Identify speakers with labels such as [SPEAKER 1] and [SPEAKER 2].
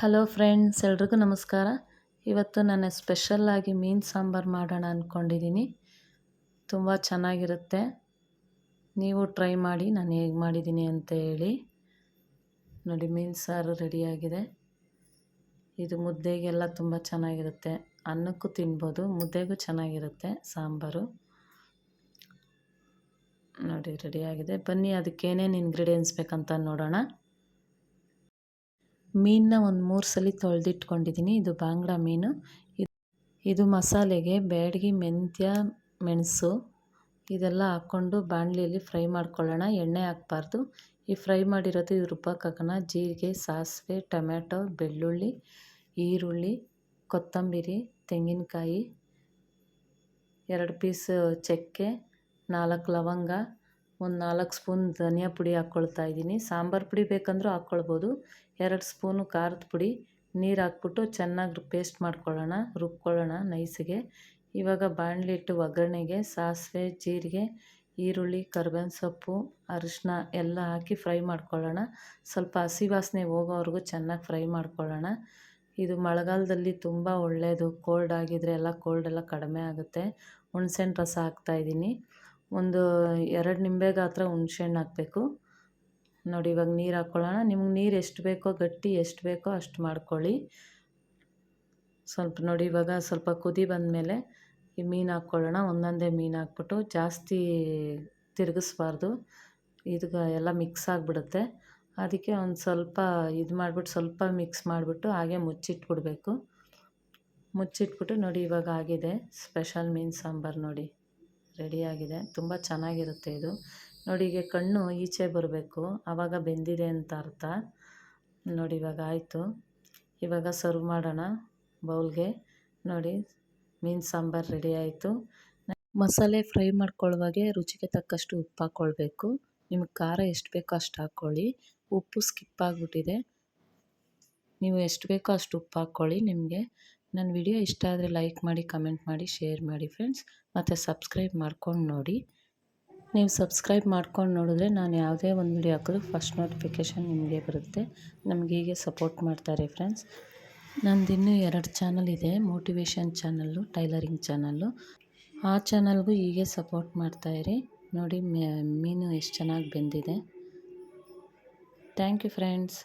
[SPEAKER 1] Hello friends, ಎಲ್ರಿಗೂ ನಮಸ್ಕಾರ. ಇವತ್ತು ನಾನು ಸ್ಪೆಷಲ್ಲಾಗಿ ಮೀನು ಸಾಂಬಾರು ಮಾಡೋಣ ಅಂದ್ಕೊಂಡಿದ್ದೀನಿ ತುಂಬ ಚೆನ್ನಾಗಿರುತ್ತೆ. ನೀವು ಟ್ರೈ ಮಾಡಿ, ನಾನು ಹೇಗೆ ಮಾಡಿದ್ದೀನಿ ಅಂತ ಹೇಳಿ. ನೋಡಿ, ಮೀನು ಸಾರು ರೆಡಿಯಾಗಿದೆ ಇದು ಮುದ್ದೆಗೆಲ್ಲ ತುಂಬ ಚೆನ್ನಾಗಿರುತ್ತೆ. ಅನ್ನಕ್ಕೂ ತಿನ್ಬೋದು, ಮುದ್ದೆಗೂ ಚೆನ್ನಾಗಿರುತ್ತೆ ಸಾಂಬಾರು. ನೋಡಿ ರೆಡಿಯಾಗಿದೆ ಬನ್ನಿ, ಅದಕ್ಕೇನೇನು ಇಂಗ್ರೀಡಿಯೆಂಟ್ಸ್ ಬೇಕಂತ ನೋಡೋಣ. ಮೀನನ್ನ ಒಂದು ಮೂರು ಸಲ ತೊಳೆದಿಟ್ಕೊಂಡಿದ್ದೀನಿ ಇದು ಬಾಂಗ್ಡಾ ಮೀನು. ಇದು ಮಸಾಲೆಗೆ ಬ್ಯಾಡಗಿ, ಮೆಂತ್ಯ, ಮೆಣಸು ಇದೆಲ್ಲ ಹಾಕ್ಕೊಂಡು ಬಾಣಲಿಯಲ್ಲಿ ಫ್ರೈ ಮಾಡ್ಕೊಳ್ಳೋಣ. ಎಣ್ಣೆ ಹಾಕ್ಬಾರ್ದು. ಈ ಫ್ರೈ ಮಾಡಿರೋದು ಇದು ರುಬ್ಬಕ್ಕಾಗೋಣ ಜೀರಿಗೆ, ಸಾಸಿವೆ, ಟೊಮ್ಯಾಟೊ, ಬೆಳ್ಳುಳ್ಳಿ, ಈರುಳ್ಳಿ, ಕೊತ್ತಂಬರಿ, ತೆಂಗಿನಕಾಯಿ, ಎರಡು ಪೀಸ್ ಚಕ್ಕೆ, ನಾಲ್ಕು ಲವಂಗ ಒಂದು ನಾಲ್ಕು ಸ್ಪೂನ್ ಧನಿಯಾ ಪುಡಿ ಹಾಕ್ಕೊಳ್ತಾ ಇದ್ದೀನಿ. ಸಾಂಬಾರು ಪುಡಿ ಬೇಕಂದ್ರೂ ಹಾಕ್ಕೊಳ್ಬೋದು ಎರಡು ಸ್ಪೂನು ಖಾರದ ಪುಡಿ. ನೀರು ಹಾಕ್ಬಿಟ್ಟು ಚೆನ್ನಾಗಿ ಪೇಸ್ಟ್ ಮಾಡ್ಕೊಳ್ಳೋಣ, ರುಬ್ಕೊಳ್ಳೋಣ ನೈಸಿಗೆ. ಇವಾಗ ಬಾಣಲಿ ಇಟ್ಟು ಒಗ್ಗರಣೆಗೆ ಸಾಸಿವೆ, ಜೀರಿಗೆ, ಈರುಳ್ಳಿ, ಕರ್ಬೇವಿನ ಸೊಪ್ಪು ಅರಿಶಿನ ಎಲ್ಲ ಹಾಕಿ ಫ್ರೈ ಮಾಡ್ಕೊಳ್ಳೋಣ. ಸ್ವಲ್ಪ ಹಸಿ ವಾಸನೆ ಹೋಗೋವರೆಗೂ ಚೆನ್ನಾಗಿ ಫ್ರೈ ಮಾಡ್ಕೊಳ್ಳೋಣ. ಇದು ಮಳೆಗಾಲದಲ್ಲಿ ತುಂಬ ಒಳ್ಳೆಯದು ಕೋಲ್ಡ್ ಆಗಿದ್ರೆ ಎಲ್ಲ ಕೋಲ್ಡ್ ಎಲ್ಲ ಕಡಿಮೆ ಆಗುತ್ತೆ. ಹುಣ್ಸೆಹಣ್ಣು ರಸ ಹಾಕ್ತಾಯಿದ್ದೀನಿ ಒಂದು ಎರಡು ನಿಂಬೆ ಗಾತ್ರ ಹುಣ್ಸೆಹಣ್ಣು ಹಾಕಬೇಕು. ನೋಡಿ, ಇವಾಗ ನೀರು ಹಾಕ್ಕೊಳ್ಳೋಣ ನಿಮ್ಗೆ ನೀರು ಎಷ್ಟು ಬೇಕೋ, ಗಟ್ಟಿ ಎಷ್ಟು ಬೇಕೋ ಅಷ್ಟು ಮಾಡ್ಕೊಳ್ಳಿ. ಸ್ವಲ್ಪ ನೋಡಿ, ಇವಾಗ ಸ್ವಲ್ಪ ಕುದಿ ಬಂದಮೇಲೆ ಈ ಮೀನು ಹಾಕ್ಕೊಳ್ಳೋಣ ಒಂದೊಂದೇ ಮೀನು ಹಾಕ್ಬಿಟ್ಟು ಜಾಸ್ತಿ ತಿರುಗಿಸ್ಬಾರ್ದು. ಇದು ಎಲ್ಲ ಮಿಕ್ಸ್ ಆಗಿಬಿಡುತ್ತೆ. ಅದಕ್ಕೆ ಒಂದು ಸ್ವಲ್ಪ ಇದು ಮಾಡಿಬಿಟ್ಟು ಸ್ವಲ್ಪ ಮಿಕ್ಸ್ ಮಾಡಿಬಿಟ್ಟು ಹಾಗೆ ಮುಚ್ಚಿಟ್ಬಿಡ್ಬೇಕು. ಮುಚ್ಚಿಟ್ಬಿಟ್ಟು ನೋಡಿ, ಇವಾಗ ಆಗಿದೆ ಸ್ಪೆಷಲ್ ಮೀನು ಸಾಂಬಾರು ನೋಡಿ. ರೆಡಿಯಾಗಿದೆ. ತುಂಬ ಚೆನ್ನಾಗಿರುತ್ತೆ ಇದು. ನೋಡಿ ಈಗ ಕಣ್ಣು ಈಚೆ ಬರಬೇಕು. ಆವಾಗ ಬೆಂದಿದೆ ಅಂತ ಅರ್ಥ. ನೋಡಿ, ಇವಾಗ ಆಯಿತು. ಇವಾಗ ಸರ್ವ್ ಮಾಡೋಣ ಬೌಲ್ಗೆ. ನೋಡಿ, ಮೀನು ಸಾಂಬಾರು ರೆಡಿ ಆಯಿತು. ಮಸಾಲೆ ಫ್ರೈ ಮಾಡ್ಕೊಳ್ಳುವಾಗೆ ರುಚಿಗೆ ತಕ್ಕಷ್ಟು ಉಪ್ಪು ಹಾಕ್ಕೊಳ್ಬೇಕು. ನಿಮಗೆ ಖಾರ ಎಷ್ಟು ಬೇಕೋ ಅಷ್ಟು ಹಾಕ್ಕೊಳ್ಳಿ. ಉಪ್ಪು ಸ್ಕಿಪ್ ಆಗಿಬಿಟ್ಟಿದೆ. ನೀವು ಎಷ್ಟು ಬೇಕೋ ಅಷ್ಟು ಉಪ್ಪು ಹಾಕ್ಕೊಳ್ಳಿ ನಿಮಗೆ. ನನ್ನ ವಿಡಿಯೋ ಇಷ್ಟ ಆದರೆ ಲೈಕ್ ಮಾಡಿ, ಕಮೆಂಟ್ ಮಾಡಿ, ಶೇರ್ ಮಾಡಿ ಫ್ರೆಂಡ್ಸ್. ಮತ್ತು ಸಬ್ಸ್ಕ್ರೈಬ್ ಮಾಡ್ಕೊಂಡು ನೋಡಿ. ನೀವು ಸಬ್ಸ್ಕ್ರೈಬ್ ಮಾಡ್ಕೊಂಡು ನೋಡಿದ್ರೆ ನಾನು ಯಾವುದೇ ಒಂದು ವಿಡಿಯೋ ಹಾಕಿದ್ರು ಫಸ್ಟ್ ನೋಟಿಫಿಕೇಷನ್ ನಿಮಗೆ ಬರುತ್ತೆ. ನಮಗೆ ಹೀಗೆ ಸಪೋರ್ಟ್ ಮಾಡ್ತಾರೆ ಫ್ರೆಂಡ್ಸ್. ನಂದು ಇನ್ನೂ ಎರಡು ಚಾನಲ್ ಇದೆ ಮೋಟಿವೇಶನ್ ಚಾನಲ್ಲು, ಟೈಲರಿಂಗ್ ಚಾನಲ್ಲು. ಆ ಚಾನಲ್ಗೂ ಹೀಗೆ ಸಪೋರ್ಟ್ ಮಾಡ್ತಾಯಿರಿ ನೋಡಿ ಮೀನು ಎಷ್ಟು ಚೆನ್ನಾಗಿ ಬೆಂದಿದೆ. Thank you friends.